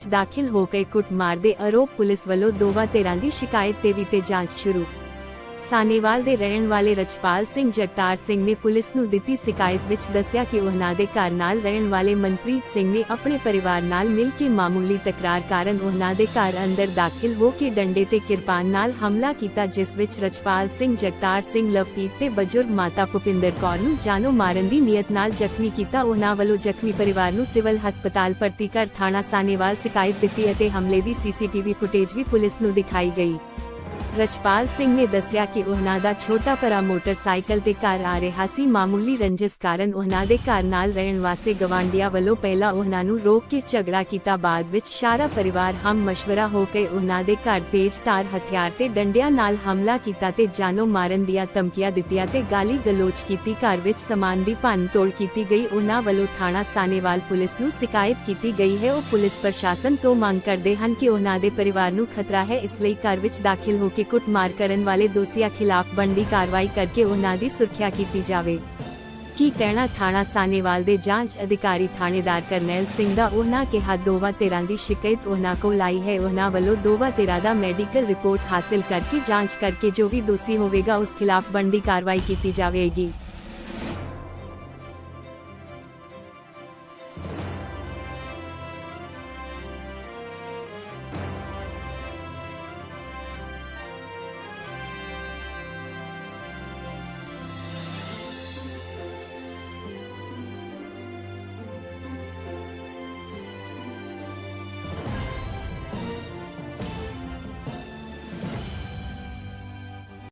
ਦਾਖਲ ਹੋ ਕੇ ਕੁੱਟਮਾਰ ਦੇ ਆਰੋਪ ਪੁਲਿਸ ਵੱਲੋਂ ਦੋਵਾਂ ਧਿਰਾਂ ਦੀ ਸ਼ਿਕਾਇਤ ਤੇ ਵੀ ਤੇ ਜਾਂਚ ਸ਼ੁਰੂ ਸਾਨੇਵਾਲ ਦੇ ਰਹਿਣ ਵਾਲੇ ਰਚਪਾਲ ਸਿੰਘ ਜਗਤਾਰ ਸਿੰਘ ਨੇ ਪੁਲਿਸ ਨੂੰ ਦਿੱਤੀ ਸ਼ਿਕਾਇਤ ਵਿੱਚ ਦੱਸਿਆ ਕਿ ਉਹਨਾਂ ਦੇ ਘਰ ਨਾਲ ਰਹਿਣ ਵਾਲੇ ਮਨਪ੍ਰੀਤ ਸਿੰਘ ਨੇ ਆਪਣੇ ਪਰਿਵਾਰ ਨਾਲ ਮਿਲ ਕੇ ਮਾਮੂਲੀ ਤਕਰਾਰ ਕਾਰਨ ਉਹਨਾਂ ਦੇ ਘਰ ਅੰਦਰ ਦਾਖਲ ਹੋ ਕੇ ਡੰਡੇ ਤੇ ਕਿਰਪਾਨ ਨਾਲ ਹਮਲਾ ਕੀਤਾ, ਜਿਸ ਵਿੱਚ ਰਚਪਾਲ ਸਿੰਘ ਜਗਤਾਰ ਸਿੰਘ ਲਵਪੀਤ ਤੇ ਬਜ਼ੁਰਗ ਮਾਤਾ ਭੁਪਿੰਦਰ ਕੌਰ ਨੂੰ ਜਾਨੋਂ ਮਾਰਨ ਦੀ ਨੀਅਤ ਨਾਲ ਜ਼ਖਮੀ ਕੀਤਾ। ਉਹਨਾਂ ਵੱਲੋਂ ਜ਼ਖਮੀ ਪਰਿਵਾਰ ਨੂੰ ਸਿਵਲ ਹਸਪਤਾਲ ਭਰਤੀ ਕਰ ਥਾਣਾ ਸਾਨੇਵਾਲ ਸ਼ਿਕਾਇਤ ਦਿੱਤੀ ਅਤੇ ਹਮਲੇ ਦੀ ਸੀਸੀਟੀਵੀ ਫੁਟੇਜ ਵੀ ਪੁਲਿਸ ਨੂੰ ਦਿਖਾਈ ਗਈ। ਰਚਪਾਲ ਸਿੰਘ ਨੇ ਦੱਸਿਆ ਕਿ ਉਹਨਾਂ ਦਾ ਛੋਟਾ ਭਰਾ ਮੋਟਰਸਾਈਕਲ ਤੇ ਘਰ ਆ ਰਿਹਾ ਸੀ। ਮਾਮੂਲੀ ਰੰਜਿਸ਼ ਕਾਰਨ ਉਹਨਾਂ ਦੇ ਘਰ ਨਾਲ ਰਹਿਣ ਵਾਸਤੇ ਗਵਾਂਢੀਆਂ ਵੱਲੋਂ ਪਹਿਲਾਂ ਉਹਨਾਂ ਨੂੰ ਰੋਕ ਕੇ ਝਗੜਾ ਕੀਤਾ। ਬਾਅਦ ਵਿੱਚ ਸਾਰਾ ਪਰਿਵਾਰ ਹਮ ਮਸ਼ਵਰਾ ਹੋ ਕੇ ਉਹਨਾਂ ਦੇ ਘਰ ਤੇਜ਼ ਧਾਰ ਹਥਿਆਰ ਤੇ ਡੰਡਿਆਂ ਨਾਲ ਹਮਲਾ ਕੀਤਾ ਤੇ ਜਾਨੋਂ ਮਾਰਨ ਦੀਆਂ ਧਮਕੀਆਂ ਦਿੱਤੀਆਂ ਤੇ ਗਾਲੀ ਗਲੋਚ ਕੀਤੀ। ਘਰ ਵਿੱਚ ਸਮਾਨ ਦੀ ਭੰਨ ਤੋੜ ਕੀਤੀ ਗਈ। ਉਹਨਾਂ ਵੱਲੋਂ ਥਾਣਾ ਸਾਨੇਵਾਲ ਪੁਲਿਸ ਨੂੰ ਸ਼ਿਕਾਇਤ ਕੀਤੀ ਗਈ ਹੈ। ਉਹ ਪੁਲਿਸ ਪ੍ਰਸ਼ਾਸਨ ਤੋਂ ਮੰਗ ਕਰਦੇ ਹਨ ਕਿ ਉਹਨਾਂ ਦੇ ਪਰਿਵਾਰ ਨੂੰ ਖਤਰਾ ਹੈ। ਇਸ ਲਈ ਘਰ ਵਿੱਚ ਦਾਖਲ ਹੋ ਕੇ ਕੁੱਟਮਾਰ ਕਰਨ ਵਾਲੇ ਦੋਸ਼ੀਆਂ ਖਿਲਾਫ ਬਣਦੀ ਕਾਰਵਾਈ ਕਰਕੇ ਉਹਨਾਂ ਦੀ ਸੁਰੱਖਿਆ ਕੀਤੀ ਜਾਵੇ। ਕੀ ਕਹਿਣਾ ਥਾਣਾ ਸਾਨੇਵਾਲ ਦੇ ਜਾਂਚ ਅਧਿਕਾਰੀ ਥਾਣੇਦਾਰ ਕਰਨੈਲ ਸਿੰਘ ਦਾ? ਉਹਨਾਂ ਕਿਹਾ, ਦੋਵਾਂ ਧਿਰਾਂ ਦੀ ਸ਼ਿਕਾਇਤ ਉਹਨਾਂ ਕੋਲ ਲਾਈ ਹੈ। ਉਹਨਾਂ ਵੱਲੋਂ ਦੋਵਾਂ ਧਿਰਾਂ ਦਾ ਮੈਡੀਕਲ ਰਿਪੋਰਟ ਹਾਸਲ ਕਰਕੇ ਜਾਂਚ ਕਰਕੇ ਜੋ ਵੀ ਦੋਸ਼ੀ ਹੋਵੇਗਾ, ਉਸ ਖਿਲਾਫ ਬਣਦੀ ਕਾਰਵਾਈ ਕੀਤੀ ਜਾਵੇਗੀ।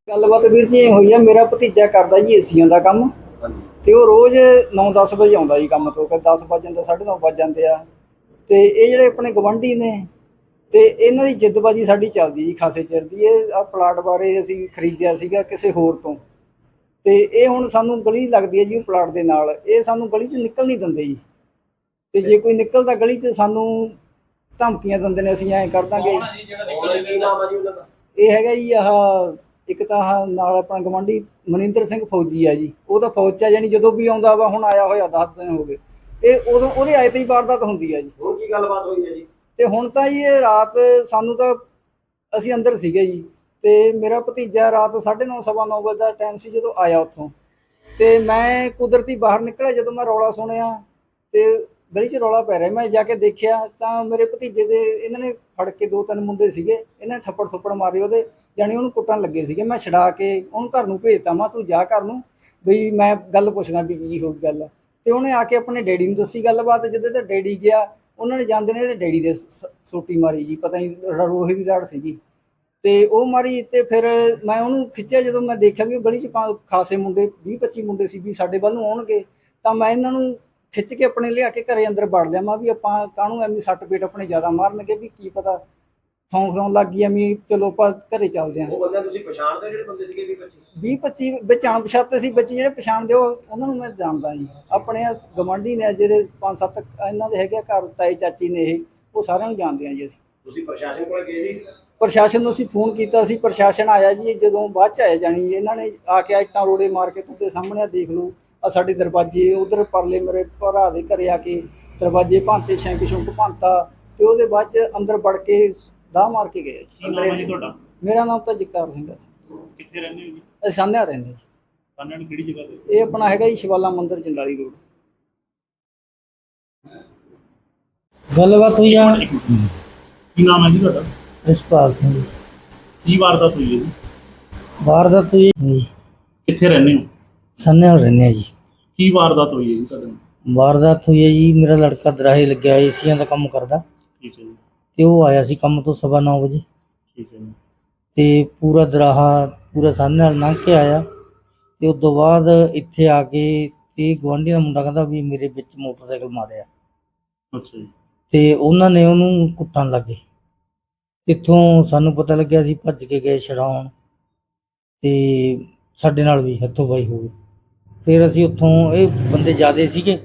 ਗੱਲਬਾਤ ਵੀਰ ਜੀ ਇਹ ਹੋਈ ਆ ਮੇਰਾ ਭਤੀਜਾ ਕਰਦਾ ਜੀ ਏਸੀਆਂ ਦਾ ਕੰਮ ਤੇ ਉਹ ਰੋਜ਼ 9-10 ਵਜੇ ਆਉਂਦਾ ਜੀ ਕੰਮ ਤੋਂ ਕਿ 10 ਵਜੇ ਜਾਂਦੇ 9:30 ਵੱਜ ਜਾਂਦੇ ਆ। ਤੇ ਇਹ ਜਿਹੜੇ ਆਪਣੇ ਗਵੰਡੀ ਨੇ ਤੇ ਇਹਨਾਂ ਦੀ ਜਿੱਦਬਾਜੀ ਸਾਡੀ ਚੱਲਦੀ ਜੀ ਖਾਸੇ ਚਿਰ ਦੀ। ਇਹ ਆ ਪਲਾਟ ਬਾਰੇ ਅਸੀਂ ਖਰੀਦਿਆ ਸੀਗਾ ਕਿਸੇ ਹੋਰ ਤੋਂ। ਤੇ ਇਹ ਹੁਣ ਸਾਨੂੰ ਗਲੀ ਲੱਗਦੀ ਹੈ ਜੀ ਉਹ ਪਲਾਟ ਦੇ ਨਾਲ। ਇਹ ਸਾਨੂੰ ਗਲੀ 'ਚ ਨਿਕਲ ਨਹੀਂ ਦਿੰਦੇ ਜੀ। ਤੇ ਜੇ ਕੋਈ ਨਿਕਲਦਾ ਗਲੀ 'ਚ ਸਾਨੂੰ ਧਮਕੀਆਂ ਦਿੰਦੇ ਨੇ ਅਸੀਂ ਐਂ ਕਰ ਦਾਂਗੇ। ਇਹ ਹੈਗਾ ਜੀ ਆਹ ਇੱਕ ਤਾਂ ਆਹ ਨਾਲ ਆਪਣਾ ਗਵਾਂਢੀ ਮਨਿੰਦਰ ਸਿੰਘ ਫੌਜੀ ਆ ਜੀ ਉਹ ਤਾਂ ਫੌਜ ਚ ਆ ਜਾਣੀ ਜਦੋਂ ਵੀ ਆਉਂਦਾ ਵਾ ਹੁਣ ਆਇਆ ਹੋਇਆ 10 ਦਿਨ ਹੋ ਗਏ। ਇਹ ਉਦੋਂ ਉਹਦੇ ਆਏ ਤੇ ਹੀ ਵਾਰਦਾਤ ਹੁੰਦੀ ਆ ਜੀ। ਹੁਣ ਕੀ ਗੱਲਬਾਤ ਹੋਈ ਹੈ ਜੀ? ਤੇ ਹੁਣ ਤਾਂ ਜੀ ਇਹ ਰਾਤ ਸਾਨੂੰ ਤਾਂ ਅਸੀਂ ਅੰਦਰ ਸੀਗੇ ਜੀ ਤੇ ਮੇਰਾ ਭਤੀਜਾ ਰਾਤ 9:30 ਸਵਾ ਨੌ ਵਜੇ ਦਾ ਟਾਈਮ ਸੀ ਜਦੋਂ ਆਇਆ ਉੱਥੋਂ। ਤੇ ਮੈਂ ਕੁਦਰਤੀ ਬਾਹਰ ਨਿਕਲਿਆ ਜਦੋਂ ਮੈਂ ਰੌਲਾ ਸੁਣਿਆ ਤੇ ਗਲੀ 'ਚ ਰੌਲਾ ਪੈ ਰਿਹਾ। ਮੈਂ ਜਾ ਕੇ ਦੇਖਿਆ ਤਾਂ ਮੇਰੇ ਭਤੀਜੇ ਦੇ ਇਹਨਾਂ ਨੇ ਫੜ ਕੇ ਦੋ ਤਿੰਨ ਮੁੰਡੇ ਸੀਗੇ ਇਹਨਾਂ ਨੇ ਥੱਪੜ ਥੱਪੜ ਮਾਰੇ ਉਹਦੇ। ਜਾਣੀ ਉਹਨੂੰ ਕੁੱਟਣ ਲੱਗੇ ਸੀਗੇ, ਮੈਂ ਛਡਾ ਕੇ ਉਹਨੂੰ ਘਰ ਨੂੰ ਭੇਜਤਾ, ਮੈਂ ਤੂੰ ਜਾ ਘਰ ਨੂੰ ਬਈ ਮੈਂ ਗੱਲ ਪੁੱਛਦਾ ਵੀ ਕੀ ਹੋ ਗਈ ਗੱਲ। ਤੇ ਉਹਨੇ ਆ ਕੇ ਆਪਣੇ ਡੈਡੀ ਨੂੰ ਦੱਸੀ ਗੱਲਬਾਤ, ਜਦੋਂ ਤੇ ਡੈਡੀ ਗਿਆ, ਉਹਨਾਂ ਨੇ ਜਾਂਦੇ ਨੇ ਇਹਦੇ ਡੈਡੀ ਦੇ ਸ- ਸੋਟੀ ਮਾਰੀ ਜੀ, ਪਤਾ ਨਹੀਂ ਰ- ਦੀ ਰਾੜ ਸੀਗੀ। ਤੇ ਉਹ ਮਾਰੀ ਤੇ ਫਿਰ ਮੈਂ ਉਹਨੂੰ ਖਿੱਚਿਆ, ਜਦੋਂ ਮੈਂ ਦੇਖਿਆ ਵੀ ਉਹ ਗਲੀ 'ਚ ਪਾ- ਖਾਸੇ ਮੁੰਡੇ 20 25 ਮੁੰਡੇ ਸੀ, ਵੀ ਸਾਡੇ ਵੱਲ ਨੂੰ ਆਉਣਗੇ, ਤਾਂ ਮੈਂ ਇਹਨਾਂ ਨੂੰ ਖਿੱਚ ਕੇ ਆਪਣੇ ਲਿਆ ਕੇ ਘਰੇ ਅੰਦਰ ਵੜ ਲਿਆ, ਮੈਂ ਵੀ ਆਪਾਂ ਕਾਹਨੂੰ ਐਵੇਂ ਸੱਟ ਪੇਟ ਆਪਣੇ ਜ਼ਿਆਦਾ ਮਾਰਨਗੇ, ਵੀ ਕੀ ਪਤਾ ਥੌਂ ਥੌਂ ਲੱਗ ਗਈ ਐਵੇਂ ਚਲੋ ਆਪਾਂ ਘਰੇ ਚੱਲਦੇ ਆਂ। ਉਹ ਬੰਦੇ ਤੁਸੀਂ ਪਛਾਣਦੇ ਜਿਹੜੇ ਬੰਦੇ ਸੀਗੇ ਵੀ ਬੱਚੇ? 20 25 ਵਿੱਚ ਅਣਪਛਾਤੇ ਸੀ ਬੱਚੇ ਜਿਹੜੇ ਪਛਾਣਦੇ ਉਹ ਉਹਨਾਂ ਨੂੰ ਮੈਂ ਜਾਣਦਾ ਜੀ। ਆਪਣੇ ਗਵਾਂਢੀ ਨੇ ਜਿਹੜੇ ਪੰਜ ਸੱਤ ਇਹਨਾਂ ਦੇ ਹੈਗੇ ਆ ਘਰ ਤਾਏ ਚਾਚੀ ਨੇ ਇਹ ਉਹ ਸਾਰਿਆਂ ਨੂੰ ਜਾਣਦੇ ਆ ਜੀ ਅਸੀਂ। ਤੁਸੀਂ ਪ੍ਰਸ਼ਾਸਨ ਕੋਲ ਗਏ ਸੀ? ਪ੍ਰਸ਼ਾਸਨ ਨੂੰ ਅਸੀਂ ਫੋਨ ਕੀਤਾ ਸੀ ਪ੍ਰਸ਼ਾਸਨ ਆਇਆ ਜੀ ਜਦੋਂ ਬਾਅਦ ਚ ਆਇਆ ਜਾਣੀ ਇਹਨਾਂ ਨੇ ਆ ਕੇ ਇੱਟਾਂ ਰੋੜੇ ਮਾਰ ਕੇ ਤੁਹਾਡੇ ਸਾਹਮਣੇ ਆ ਦੇਖ ਲਓ ਆ ਸਾਡੇ ਦਰਵਾਜ਼ੇ ਉਧਰ ਪਰਲੇ ਮੇਰੇ ਭਰਾ ਦੇ ਘਰੇ ਆ ਕੇ ਦਰਵਾਜ਼ੇ ਭਾਂਤੇ ਸ਼ੈਂਕ ਸ਼ੁੰਕ ਭਾਂਤਾ ਤੇ ਉਹਦੇ ਬਾਅਦ ਚ ਅੰਦਰ ਵੜ ਕੇ ਦਾਹ ਮਾਰ ਕੇ ਗਏ ਜੀ। ਕੀ ਨਾਮ ਹੈ ਜੀ ਤੁਹਾਡਾ? ਮੇਰਾ ਨਾਮ ਤਾਂ ਜਗਤਾਰ ਸਿੰਘ ਹੈ ਕਿੱਥੇ ਰਹਿੰਦੇ ਹੋ ਜੀ? ਅਸੀਂ ਰਹਿੰਦੇ ਜੀ। ਸਾਨਣ ਕਿਹੜੀ ਜਗ੍ਹਾ ਤੇ? ਇਹ ਆਪਣਾ ਹੈਗਾ ਜੀ ਸ਼ਿਵਾਲਾ ਮੰਦਿਰ ਜੰਡਾਲੀ ਰੋਡ। ਗੱਲਬਾਤ ਹੋਈ ਆ। ਕੀ ਨਾਮ ਹੈ ਜੀ ਤੁਹਾਡਾ? ਰਿਸ਼ਪਾਲ ਸਿੰਘ। ਜੀ। ਕੀ ਵਾਰਦਾਤ ਹੋਈ ਹੈ ਜੀ? ਵਾਰਦਾਤ ਹੋਈ ਹੈ ਜੀ। ਕਿੱਥੇ ਰਹਿੰਦੇ ਹੋ? ਸੰਨੇ ਨਾਲ ਰਹਿੰਦੇ ਆ ਜੀ। ਕੀ ਵਾਰਦਾਤ ਹੋਈ ਹੈ ਜੀ ਤੁਹਾਡੇ ਨਾਲ? ਵਾਰਦਾਤ ਹੋਈ ਹੈ ਜੀ। ਮੇਰਾ ਲੜਕਾ ਦਰਾਹੇ ਲੱਗਿਆ ਏਸੀਆਂ ਦਾ ਕੰਮ ਕਰਦਾ। ਠੀਕ ਹੈ ਜੀ। ਤੇ ਉਹ ਆਇਆ ਸੀ ਕੰਮ ਤੋਂ ਸਵਾ ਨੌ ਵਜੇ। ਠੀਕ ਹੈ ਜੀ। ਤੇ ਪੂਰਾ ਦਰਾਹਾ ਪੂਰਾ ਸੰਨੇ ਨਾਲ ਲੰਘ ਕੇ ਆਇਆ। ਤੇ ਉਸ ਤੋਂ ਬਾਅਦ ਇੱਥੇ ਆ ਕੇ ਤੇ ਗਵਾਂਢੀ ਦਾ ਮੁੰਡਾ ਕਹਿੰਦਾ ਵੀ ਮੇਰੇ ਵਿੱਚ ਮੋਟਰਸਾਈਕਲ ਮਾਰਿਆ। ਅੱਛਾ ਜੀ। ਤੇ ਉਹਨਾਂ ਨੇ ਉਹਨੂੰ ਕੁੱਟਣ ਲੱਗੇ। ਇੱਥੋਂ ਸਾਨੂੰ ਪਤਾ ਲੱਗਿਆ ਸੀ ਭੱਜ ਕੇ ਗਏ ਛਡਾਉਣ। ਤੇ ਸਾਡੇ ਨਾਲ ਵੀ ਹੱਥੋਂ ਬਾਈ ਹੋ ਗਈ ਫਿਰ ਅਸੀਂ ਉੱਥੋਂ ਇਹ ਬੰਦੇ ਜ਼ਿਆਦੇ ਸੀਗੇ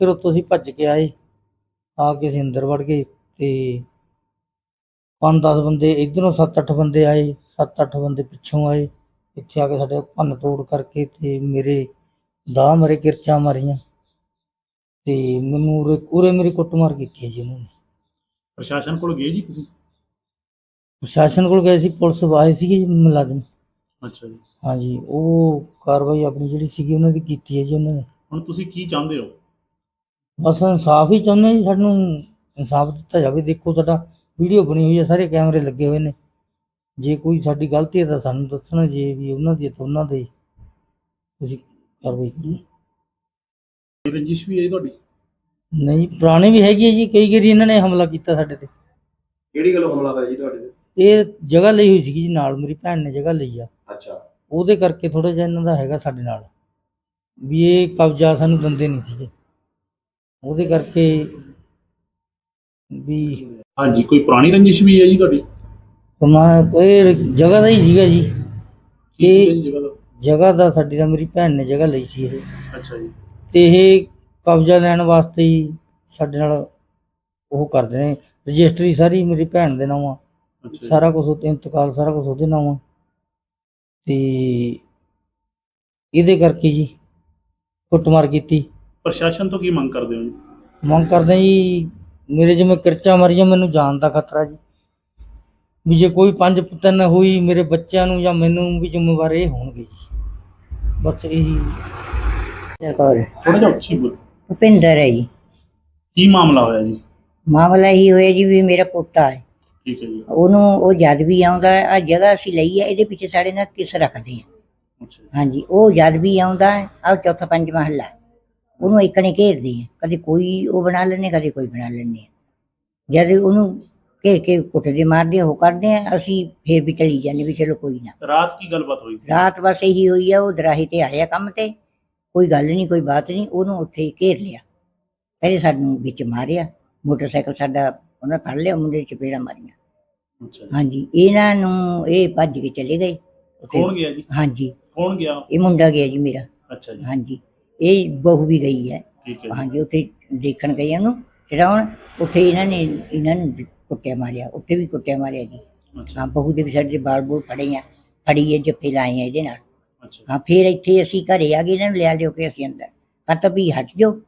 ਫਿਰ ਉੱਥੋਂ ਅਸੀਂ ਭੱਜ ਕੇ ਆਏ। ਆ ਕੇ ਅਸੀਂ ਅੰਦਰ ਵੜ ਗਏ ਤੇ ਪੰਜ 10 ਬੰਦੇ ਇਧਰੋਂ 7-8 ਬੰਦੇ ਆਏ 7-8 ਬੰਦੇ ਪਿੱਛੋਂ ਆਏ। ਇੱਥੇ ਆ ਕੇ ਸਾਡੇ ਭੰਨ ਤੋੜ ਕਰਕੇ ਤੇ ਮੇਰੇ ਦਾ ਮਰੇ ਕਿਰਚਾਂ ਮਾਰੀਆਂ। ਤੇ ਮੈਨੂੰ ਉਰੇ ਉਰੇ ਮੇਰੀ ਕੁੱਟਮਾਰ ਕੀਤੀ ਹੈ ਜੀ ਉਹਨਾਂ ਨੇ। ਪ੍ਰਸ਼ਾਸਨ ਕੋਲ ਗਏ ਜੀ ਤੁਸੀਂ? ਪ੍ਰਸ਼ਾਸਨ ਕੋਲ ਗਏ ਸੀ ਪੁਲਿਸ ਆਏ ਸੀਗੇ ਜੀ ਮੁਲਾਜ਼ਮ। ਅੱਛਾ ਜੀ। ਹਾਂਜੀ ਉਹ ਕਾਰਵਾਈ ਆਪਣੀ ਜਿਹੜੀ ਸੀਗੀ ਉਹਨਾਂ ਦੀ ਕੀਤੀ ਹੈ ਜੀ ਉਹਨਾਂ ਨੇ। ਹੁਣ ਤੁਸੀਂ ਕੀ ਚਾਹੁੰਦੇ ਹੋ? ਬਸ ਇਨਸਾਫ ਹੀ ਚਾਹੁੰਦੇ ਜੀ ਸਾਨੂੰ ਇਨਸਾਫ ਦਿੱਤਾ ਜਾਵੇ। ਦੇਖੋ ਸਾਡਾ ਵੀਡੀਓ ਬਣੀ ਹੋਈ ਹੈ ਸਾਰੇ ਕੈਮਰੇ ਲੱਗੇ ਹੋਏ ਨੇ। ਜੇ ਕੋਈ ਸਾਡੀ ਗਲਤੀ ਹੈ ਤਾਂ ਸਾਨੂੰ ਦੱਸਣਾ ਜੇ ਵੀ ਉਹਨਾਂ ਦੀ ਹੈ ਤਾਂ ਉਹਨਾਂ ਦੇ। ਤੁਸੀਂ ਕਾਰਵਾਈ ਕਰੋ ਇਹ ਰੰਜਿਸ਼ ਵੀ ਹੈ ਤੁਹਾਡੀ? ਨਹੀਂ ਪੁਰਾਣੀ ਵੀ ਹੈਗੀ ਹੈ ਜੀ। ਕਈ ਵਾਰੀ ਇਹਨਾਂ ਨੇ ਹਮਲਾ ਕੀਤਾ ਸਾਡੇ ਤੇ। ਕਿਹੜੀ ਗੱਲੋਂ ਹਮਲਾ ਹੋਇਆ ਜੀ ਤੁਹਾਡੇ ਤੇ? ਇਹ ਜਗ੍ਹਾ ਲਈ ਹੋਈ ਸੀਗੀ ਜੀ ਨਾਲ ਮੇਰੀ ਭੈਣ ਨੇ ਜਗ੍ਹਾ ਲਈ ਆ। ਅੱਛਾ। ਉਹਦੇ ਕਰਕੇ ਥੋੜਾ ਜਿਹਾ ਇਹਨਾਂ ਦਾ ਹੈਗਾ ਸਾਡੇ ਨਾਲ। ਵੀ ਇਹ ਕਬਜ਼ਾ ਸਾਨੂੰ ਦਿੰਦੇ ਨਹੀਂ ਸੀਗੇ। ਉਹਦੇ ਕਰਕੇ ਵੀ ਹਾਂਜੀ ਕੋਈ ਪੁਰਾਣੀ ਰੰਜਿਸ਼ ਵੀ ਹੈ ਜੀ ਤੁਹਾਡੀ? ਕਮਾ ਇਹ ਜਗ੍ਹਾ ਦਾ ਹੀ ਸੀਗਾ ਜੀ। ਇਹ- ਜਗ੍ਹਾ ਦਾ? ਜਗ੍ਹਾ ਦਾ ਸਾਡੀ ਦਾ ਮੇਰੀ ਭੈਣ ਨੇ ਜਗ੍ਹਾ ਲਈ ਸੀ ਇਹ। ਅੱਛਾ ਜੀ। ਤੇ ਇਹ ਕਬਜ਼ਾ ਲੈਣ ਵਾਸਤੇ ਹੀ ਸਾਡੇ ਨਾਲ ਉਹ ਕਰਦੇ ਨੇ। ਰਜਿਸਟਰੀ ਸਾਰੀ ਮੇਰੀ ਭੈਣ ਦੇ ਨਾਮ ਆ। ਅੱਛਾ ਜੀ। ਸਾਰਾ ਕੁਝ ਇੰਤਕਾਲ ਸਾਰਾ ਕੁਝ ਉਹਦੇ ਨਾਮ ਆ। ਤੇ ਇਹਦੇ ਕਰਕੇ ਜੀ ਕੁੱਟਮਾਰ ਕੀਤੀ। ਪ੍ਰਸ਼ਾਸਨ ਤੋਂ ਕੀ ਮੰਗ ਕਰਦੇ ਹੋ ਜੀ ਮੰਗ ਕਰਦੇ ਹਾਂ ਜੀ ਮੇਰੇ ਜਿਵੇਂ ਕਿਰਚਾ ਮਾਰੀਆਂ ਮੈਨੂੰ ਜਾਨ ਦਾ ਖਤਰਾ ਜੀ। ਵੀ ਜੇ ਕੋਈ ਪੰਜ ਤਿੰਨ ਹੋਈ ਮੇਰੇ ਬੱਚਿਆਂ ਨੂੰ ਜਾਂ ਮੈਨੂੰ ਵੀ ਜ਼ਿੰਮੇਵਾਰ ਇਹ ਹੋਣਗੇ ਜੀ। ਬਸ ਇਹੀ। ਕੌਰ ਥੋੜਾ ਜਿਹਾ ਉੱਚੀ ਬੋਲ। ਭੁਪਿੰਦਰ ਹੈ ਜੀ। ਕੀ ਮਾਮਲਾ ਹੋਇਆ ਜੀ? ਮਾਮਲਾ ਇਹ ਹੋਇਆ ਜੀ ਵੀ ਮੇਰਾ ਪੋਤਾ ਹੈ। ਠੀਕ ਹੈ ਜੀ। ਉਹਨੂੰ ਉਹ ਜਦ ਵੀ ਆਉਂਦਾ ਆ ਜਗ੍ਹਾ ਅਸੀਂ ਲਈ ਹੈ ਇਹਦੇ ਪਿੱਛੇ ਸਾਡੇ ਨਾਲ ਕਿਸ ਰੱਖਦੇ ਆ। ਅੱਛਾ ਹਾਂਜੀ ਉਹ ਜਦ ਵੀ ਆਉਂਦਾ ਆ ਚੌਥਾ ਪੰਜ ਮਹੱਲਾ ਉਹਨੂੰ ਇਕਣੇ ਘੇਰਦੇ ਆ। ਕਦੇ ਕੋਈ ਉਹ ਬਣਾ ਲੈਂਦੇ ਕਦੇ ਕੋਈ ਬਣਾ ਲੈਂਦੇ ਆ। ਜਦ ਉਹਨੂੰ ਘੇਰ ਕੇ ਕੁੱਟਦੇ ਮਾਰਦੇ ਆ, ਉਹ ਕਰਦੇ ਆ ਅਸੀਂ ਫੇਰ ਵੀ ਚਲੀ ਜਾਂਦੇ ਵੀ ਚਲੋ ਕੋਈ ਨਾ। ਰਾਤ ਕੀ ਗੱਲਬਾਤ ਹੋਈ ਸੀ? ਰਾਤ ਬਸ ਇਹੀ ਹੋਈ ਆ ਉਹ ਦਰਾਹੇ ਤੇ ਆਇਆ ਕੰਮ ਤੇ। ਕੋਈ ਗੱਲ ਨਹੀਂ ਕੋਈ ਬਾਤ ਨਹੀਂ ਉਹਨੂੰ ਉੱਥੇ ਘੇਰ ਲਿਆ। ਪਹਿਲੇ ਸਾਨੂੰ ਵਿੱਚ ਮਾਰਿਆ। ਮੋਟਰਸਾਈਕਲ ਸਾਡਾ ਉਹਨਾਂ ਫੜ ਲਿਆ ਮੁੰਡੇ ਚ ਚਪੇੜਾਂ ਮਾਰੀਆਂ। ਅੱਛਾ ਜੀ। ਹਾਂਜੀ ਇਹਨਾਂ ਨੂੰ ਇਹ ਭੱਜ ਕੇ ਚਲੇ ਗਏ। ਉੱਥੇ ਕੌਣ ਗਿਆ ਜੀ? ਹਾਂਜੀ। ਕੌਣ ਗਿਆ? ਇਹ ਮੁੰਡਾ ਗਿਆ ਜੀ ਮੇਰਾ। ਅੱਛਾ ਜੀ। ਹਾਂਜੀ। ਇਹ ਬਹੂ ਵੀ ਗਈ ਹੈ। ਠੀਕ ਹੈ ਜੀ। ਹਾਂਜੀ ਉੱਥੇ ਦੇਖਣ ਗਏ ਉਹਨੂੰ। ਚੜਾਉਣ ਉੱਥੇ ਇਹਨਾਂ ਨੇ ਇਹਨਾਂ ਨੂੰ ਵੀ ਕੁੱਟਿਆ ਮਾਰਿਆ ਉੱਥੇ ਵੀ ਕੁੱਟਿਆ ਮਾਰਿਆ ਜੀ। ਅੱਛਾ। ਹਾਂ ਬਹੂ ਦੇ ਵੀ ਸਾਡੇ ਬਾਲ ਬੂਲ ਫੜੇ ਆ ਫੜੀ ਹੈ ਜੱਫੇ ਲਾਏ ਆ ਇਹਦੇ ਨਾਲ। ਅੱਛਾ। ਹਾਂ ਫਿਰ ਇੱਥੇ ਅਸੀਂ ਘਰੇ ਆ ਗਏ ਇਹਨਾਂ ਨੂੰ ਲਿਆ ਲਿਓ ਕੇ ਅਸੀਂ ਅੰਦਰ। ਕਹਤਾ ਵੀ ਹਟ ਜਾਓ।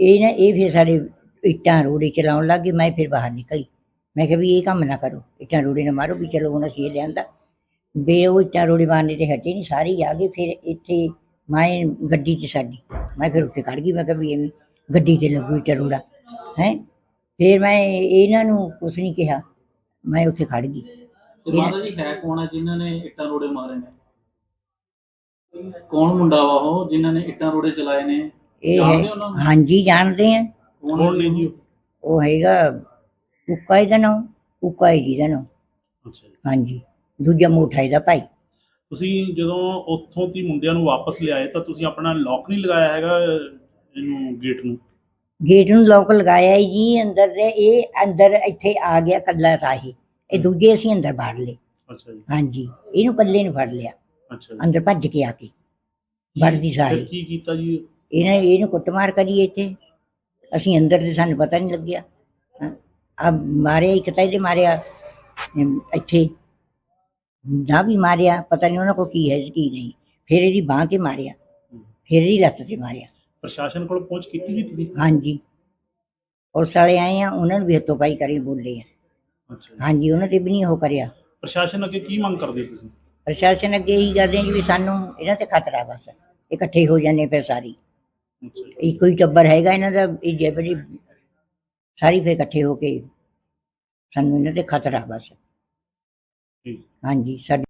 ਇਹ ਨਾ ਇਹ ਫਿਰ ਸਾਡੇ ਇੱਟਾਂ ਰੋੜੇ ਚਲਾਉਣ ਲੱਗ ਮੈਂ ਫਿਰ ਬਾਹਰ ਨਿਕਲੀ। ਮੈਂ ਕਿਹਾ ਵੀ ਇਹ ਕੰਮ ਨਾ ਕਰੋ ਇੱਟਾਂ ਰੋੜੇ ਨਾ ਮਾਰੋ ਵੀ ਚਲੋ ਹੁਣ ਅਸੀਂ ਇਹ ਲਿਆਂਦਾ। ਬੇ ਉਹ ਇੱਟਾਂ ਰੋੜੇ ਮਾਰਨੇ ਤੇ ਹਟੇ ਨਹੀਂ ਸਾਰੇ ਆ ਗਏ। ਫਿਰ ਇੱਥੇ ਮੈਂ ਗੱਡੀ 'ਚ ਸਾਡੀ। ਮੈਂ ਫਿਰ ਉੱਥੇ ਖੜ ਗਈ ਮੈਂ ਕਿਹਾ ਵੀ ਐਵੇਂ ਗੱਡੀ ਤੇ ਲੱਗੂ ਇੱਟਾਂ ਰੋੜਾ। ਹੈ? ਫਿਰ ਮੈਂ ਇਹਨਾਂ ਨੂੰ ਕੁਛ ਨਹੀਂ ਕਿਹਾ। ਮੈਂ ਉੱਥੇ ਖੜ ਗਈ। ਤੇ ਮਾਤਾ ਜੀ ਹੈ ਕੌਣ ਹੈ ਜਿਨ੍ਹਾਂ ਨੇ ਇੱਟਾਂ ਰੋੜੇ ਮਾਰੇ ਨੇ? ਕੌਣ ਮੁੰਡਾ ਵਾ ਉਹ ਜਿਨ੍ਹਾਂ ਨੇ ਇੱਟਾਂ ਰੋੜੇ ਚਲਾਏ ਨੇ? ਇਹ ਜਾਣਦੇ ਹੈ ਉਹਨਾਂ ਨੂੰ? ਹਾਂਜੀ ਜਾਣਦੇ ਆ। ਕੌਣ ਨੇ ਜੀ ਉਹ? ਹੈਗਾ ਉੱਕਾ ਇਹਦਾ ਨਾਮ ਉੱਕਾ ਹੈ ਜੀ ਦਾ ਨਾਮ ਅੱਛਾ ਹਾਂਜੀ ਦੂਜਾ ਮੋਠਾ ਇਹਦਾ ਭਾਈ। ਤੁਸੀਂ ਜਦੋਂ ਉੱਥੋਂ ਦੀ ਮੁੰਡਿਆਂ ਨੂੰ ਵਾਪਸ ਲਿਆਏ ਤਾਂ ਤੁਸੀਂ ਆਪਣਾ ਲੋਕ ਨਹੀਂ ਲਗਾਇਆ ਹੈਗਾ ਇਹਨੂੰ ਗੇਟ ਨੂੰ? ਗੇਟ ਨੂੰ ਲੋਕ ਲਗਾਇਆ ਹੈ ਜੀ ਅੰਦਰ ਦੇ ਇਹ ਅੰਦਰ ਇੱਥੇ ਆ ਗਿਆ ਕੱਲਾ ਤਾਂ ਇਹ। ਦੂਜੇ ਅਸੀਂ ਅੰਦਰ ਬਾੜ ਲਏ। ਅੱਛਾ ਜੀ। ਹਾਂਜੀ ਇਹਨੂੰ ਕੱਲੇ ਨੂੰ ਫੜ ਲਿਆ। ਅੱਛਾ ਜੀ। ਅੰਦਰ ਭੱਜ ਕੇ ਆ ਕੇ। ਵੜਦੀ ਫਿਰ ਸਾਰੀ। ਕੀ ਕੀਤਾ ਜੀ? ਇਹਨੇ ਇਹਨੂੰ ਕੁੱਟਮਾਰ ਕਰੀ ਇੱਥੇ। ਅਸੀਂ ਅੰਦਰ ਤੇ ਸਾਨੂੰ ਪਤਾ ਨਹੀਂ ਲੱਗਿਆ। ਆ ਮਾਰਿਆ ਇੱਕ ਤਾਂ ਇਹਦੇ ਮਾਰਿਆ ਅਮ, ਇੱਥੇ। ਨਾ ਵੀ ਮਾਰਿਆ ਪਤਾ ਨਹੀਂ ਉਹਨਾਂ ਕੋਲ ਕੀ ਹੈ ਕੀ ਨਹੀਂ। ਫਿਰ ਇਹਦੀ ਬਾਹ ਤੇ ਮਾਰਿਆ ਫਿਰ ਇਹਦੀ ਲੱਤ ਤੇ ਮਾਰਿਆ। ਪ੍ਰਸ਼ਾਸਨ ਕੋਲ ਪਹੁੰਚ ਕੀਤੀ ਜੀ ਤੁਸੀਂ? ਹਾਂਜੀ। ਪੁਲਿਸ ਵਾਲੇ ਆਏ ਆ ਉਹਨਾਂ ਨੂੰ ਵੀ ਹੱਥੋਂ ਪਾਈ ਕਰੀ ਬੋਲੇ ਆ। ਅੱਛਾ। ਹਾਂਜੀ ਉਹਨਾਂ ਤੇ ਵੀ ਨਹੀਂ ਉਹ ਕਰਿਆ। ਪ੍ਰਸ਼ਾਸਨ ਅੱਗੇ ਕੀ ਮੰਗ ਕਰਦੇ ਤੁਸੀਂ? ਪ੍ਰਸ਼ਾਸਨ ਅੱਗੇ ਇਹੀ ਕਰਦੇ ਆ ਜੀ ਵੀ ਸਾਨੂੰ ਇਹਨਾਂ ਤੇ ਖਤਰਾ ਬਸ ਇਕੱਠੇ ਹੋ ਜਾਂਦੇ ਫਿਰ ਸਾਰੀ। ਇਹ ਕੋਈ ਟੱਬਰ ਹੈਗਾ ਇਹਨਾਂ ਦਾ ਇਹ ਜੇ ਬੜੀ ਸਾਰੀ ਫਿਰ ਇਕੱਠੇ ਹੋ ਕੇ ਸਾਨੂੰ ਇਹਨਾਂ ਤੇ ਖਤਰਾ ਬਸ ਹਾਂਜੀ ਸਾਡੇ